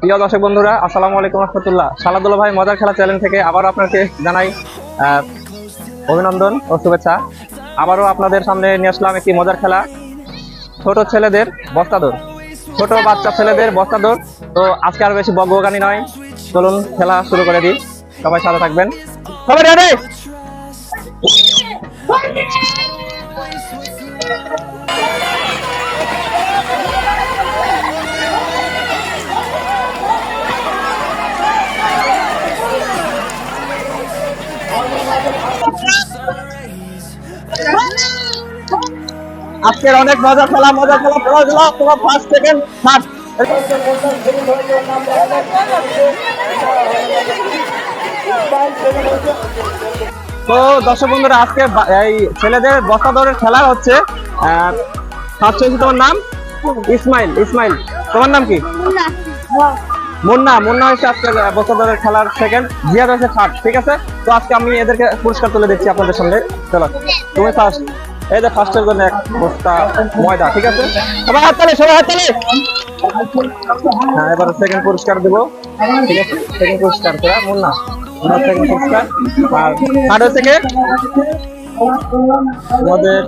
প্রিয় দর্শক বন্ধুরা, আসসালামু আলাইকুম রহমতুল্লাহ। সালাদুল্লাহ ভাই মজার খেলা চ্যানেল থেকে আবারও আপনাকে জানাই অভিনন্দন ও শুভেচ্ছা। আবারও আপনাদের সামনে নিয়ে আসলাম একটি মজার খেলা। ছোট ছেলেদের বস্তাদৌড়। ছোট বাচ্চা ছেলেদের বস্তাদৌড়। তো আজকে আর বেশি বকবকানি নয়। চলুন খেলা শুরু করে দিই। সবাই সাথে থাকবেন। সবাই আজকের অনেক মজার খেলা মজার খেলা খেলা তোমার ফার্স্ট সেকেন্ড থার্ড তো দর্শক বন্ধুরা, আজকে এই ছেলেদের বস্তা দৌড়ের খেলা হচ্ছে ফার্স্ট হয়েছে তোমার নাম? ইসমাইল ইসমাইল। তোমার নাম কি? মুন্না মুন্না হচ্ছে আজকে বস্তা দৌড়ের খেলার সেকেন্ড জিয়াদ হচ্ছে থার্ড ঠিক আছে? তো আজকে আমি এদেরকে পুরস্কার তুলে দিচ্ছি আপনাদের সামনে। চলো, তুমি ফার্স্ট এই যে ফার্স্টের জন্য এক বস্তা ময়দা, ঠিক আছে? সবাই হাত তালে, সবাই হাত তালে! হ্যাঁ এবার সেকেন্ড পুরস্কার দেবো। ঠিক আছে? সেকেন্ড পুরস্কার তোরা মুন্না। মুন্না সেকেন্ড পুরস্কার। আর থার্ড হচ্ছে কে? আমাদের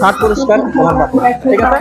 থার্ড পুরস্কার, আমার ঠিক আছে?